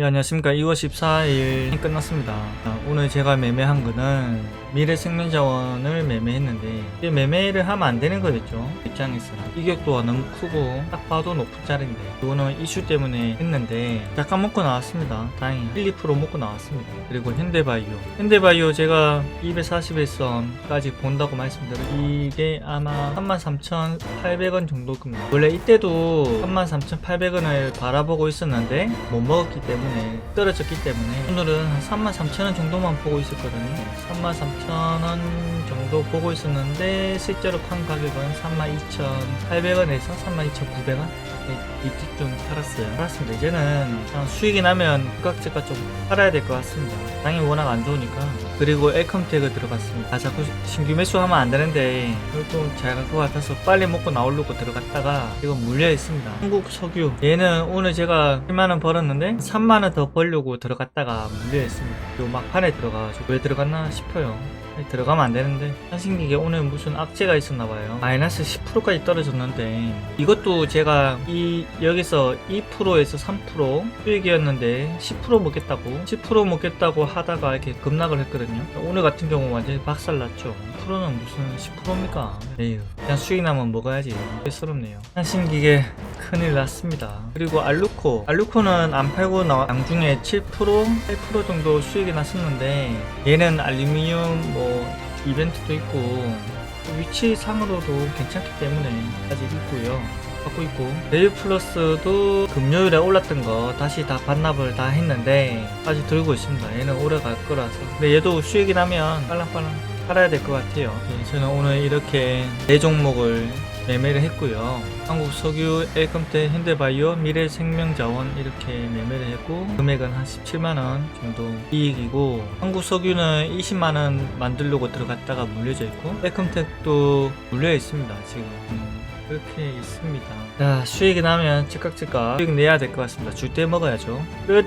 예, 안녕하십니까. 2월 14일 끝났습니다. 아, 오늘 제가 매매한 거는 미래생명자원을 매매했는데 매매를 하면 안 되는 거겠죠. 입장에서 이격도가 너무 크고 딱 봐도 높은 자리인데 이거는 이슈 때문에 했는데 잠깐 먹고 나왔습니다. 다행히 1, 2% 먹고 나왔습니다. 그리고 현대바이오. 현대바이오 제가 241선까지 본다고 말씀드렸 이게 아마 33,800원 정도 겁니다. 원래 이때도 33,800원을 바라보고 있었는데 못 먹었기 때문에 떨어졌기 때문에 오늘은 한 33,000원 정도만 보고 있었거든요. 33,000원 정도 보고 있었는데 실제로 판 가격은 32,800원에서 32,900원 이쯤 팔았어요. 팔았습니다. 이제는 수익이 나면 부각제가 좀 팔아야 될 것 같습니다. 당연히 워낙 안 좋으니까. 그리고 엘컴텍을 들어갔습니다. 아, 자꾸 신규 매수하면 안 되는데 이것도 잘갈것 같아서 빨리 먹고 나오려고 들어갔다가 이거 물려 있습니다. 한국 석유 얘는 오늘 제가 1만원 벌었는데 3만원 더 벌려고 들어갔다가 물려 있습니다. 요 막판에 들어가가지고 왜 들어갔나 싶어요. 들어가면 안 되는데 한신기계 오늘 무슨 악재가 있었나 봐요. 마이너스 10%까지 떨어졌는데 이것도 제가 이 여기서 2%에서 3% 수익이었는데 10% 먹겠다고 10% 먹겠다고 하다가 이렇게 급락을 했거든요. 오늘 같은 경우 완전히 박살났죠. 10%는 무슨 10%입니까? 에휴 그냥 수익 나면 먹어야지. 섭네요. 한신기계 큰일 났습니다. 그리고 알루코. 알루코는 안 팔고 나 양중에 7% 8% 정도 수익이 났었는데 얘는 알루미늄 뭐 이벤트도 있고 위치 상으로도 괜찮기 때문에 아직 있고요. 갖고 있고. 레일 플러스도 금요일에 올랐던 거 다시 다 반납을 다 했는데 아직 들고 있습니다. 얘는 오래 갈 거라서. 근데 얘도 수익이 나면 빨랑빨랑 팔아야 될 것 같아요. 네, 저는 오늘 이렇게 네 종목을 매매를 했고요. 한국 석유, 엘컴테, 현대바이오, 미래생명자원 이렇게 매매를 했고 금액은 한 17만 원 정도 이익이고 한국 석유는 20만 원 만들려고 들어갔다가 물려져 있고 엘컴텍도 물려 있습니다 지금. 음, 그렇게 있습니다. 자 수익이 나면 즉각 즉각 수익 내야 될 것 같습니다. 줄 때 먹어야죠. 끝.